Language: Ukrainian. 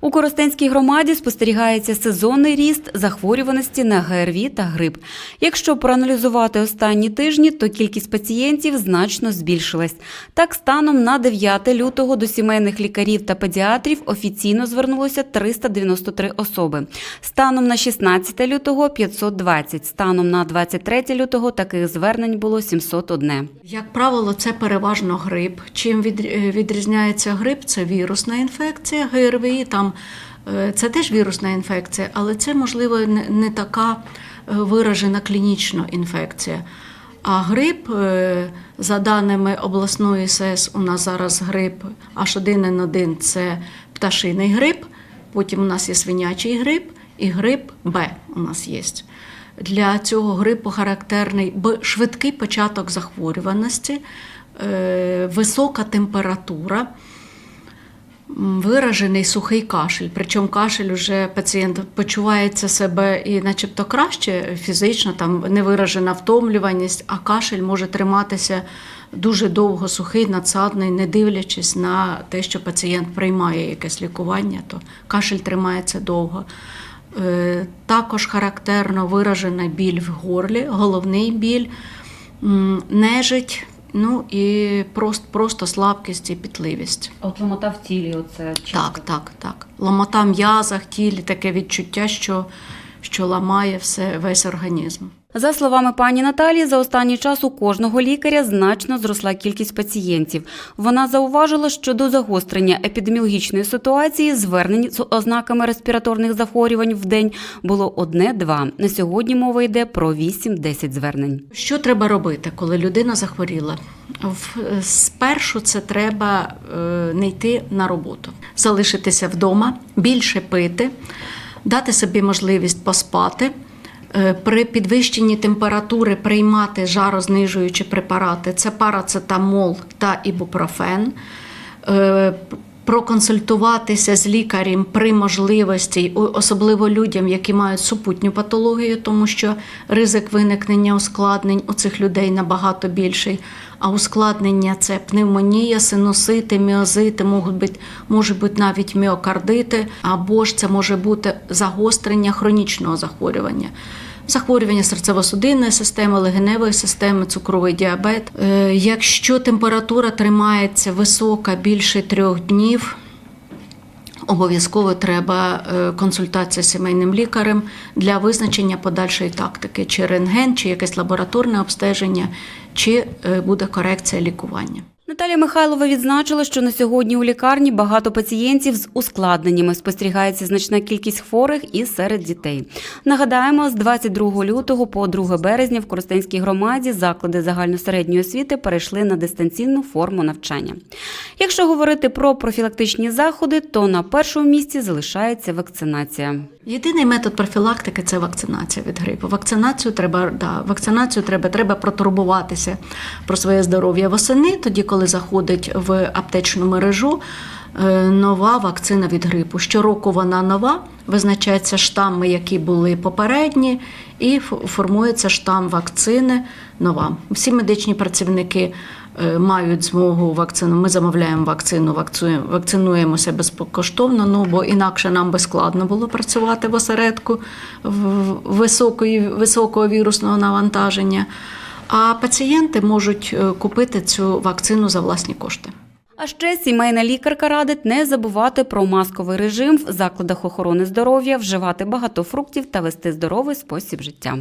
У Коростенській громаді спостерігається сезонний ріст захворюваності на ГРВІ та грип. Якщо проаналізувати останні тижні, то кількість пацієнтів значно збільшилась. Так, станом на 9 лютого до сімейних лікарів та педіатрів офіційно звернулося 393 особи. Станом на 16 лютого – 520. Станом на 23 лютого таких звернень було 701. Як правило, це переважно грип. Чим відрізняється грип? Це вірусна інфекція, ГРВІ. Там е, це теж вірусна інфекція, але це можливо не, така е, виражена клінічна інфекція. А грип, е, за даними обласної СЕС, у нас зараз грип H1N1 – це пташиний грип, потім у нас є свинячий грип і грип Б у нас є. Для цього грипу характерний швидкий початок захворюваності, висока температура, виражений сухий кашель. Причому кашель уже пацієнт почувається себе і начебто краще фізично, там невиражена втомлюваність, а кашель може триматися дуже довго сухий, надсадний, не дивлячись на те, що пацієнт приймає якесь лікування, то кашель тримається довго. Е, Також характерно виражена біль в горлі, головний біль, нежить, ну і просто, просто слабкість і пітливість. От ломота в тілі, оце Так, так, так. Ломота в м'язах, тілі, таке відчуття, що, що ламає все, весь організм. За словами пані Наталії, за останній час у кожного лікаря значно зросла кількість пацієнтів. Вона зауважила, що до загострення епідеміологічної ситуації звернень з ознаками респіраторних захворювань в день було одне-два. На сьогодні мова йде про 8-10 звернень. Що треба робити, коли людина захворіла? Спершу це треба е, не йти на роботу, залишитися вдома, більше пити, дати собі можливість поспати. Е, При підвищенні температури приймати жарознижуючі препарати це парацетамол та ібупрофен. Проконсультуватися з лікарем при можливості, особливо людям, які мають супутню патологію, тому що ризик виникнення ускладнень у цих людей набагато більший. А ускладнення це пневмонія, синусити, міозити, можуть бути, можуть бути навіть міокардити, або ж це може бути загострення хронічного захворювання. Захворювання серцево-судинної системи, легеневої системи, цукровий діабет. Е, Якщо температура тримається висока більше трьох днів, обов'язково треба е, консультація з сімейним лікарем для визначення подальшої тактики, чи рентген, чи якесь лабораторне обстеження, чи е, буде корекція лікування. Наталія Михайлова відзначила, що на сьогодні у лікарні багато пацієнтів з ускладненнями. Спостерігається значна кількість хворих і серед дітей. Нагадаємо, з 22 лютого по 2 березня в Коростенській громаді заклади загальносередньої освіти перейшли на дистанційну форму навчання. Якщо говорити про профілактичні заходи, то на першому місці залишається вакцинація. Єдиний метод профілактики це вакцинація від грипу. Вакцинацію треба, да, вакцинацію треба, треба протурбуватися про своє здоров'я восени, тоді, коли заходить в аптечну мережу е, нова вакцина від грипу. Щороку вона нова, визначаються штами, які були попередні, і формується штам вакцини нова. Всі медичні працівники е, мають змогу вакцину. Ми замовляємо вакцину, вакцинуємося безкоштовно, ну бо інакше нам би складно було працювати в осередку високої, високого вірусного навантаження. А пацієнти можуть е, купити цю вакцину за власні кошти. А ще сімейна лікарка радить не забувати про масковий режим в закладах охорони здоров'я, вживати багато фруктів та вести здоровий спосіб життя.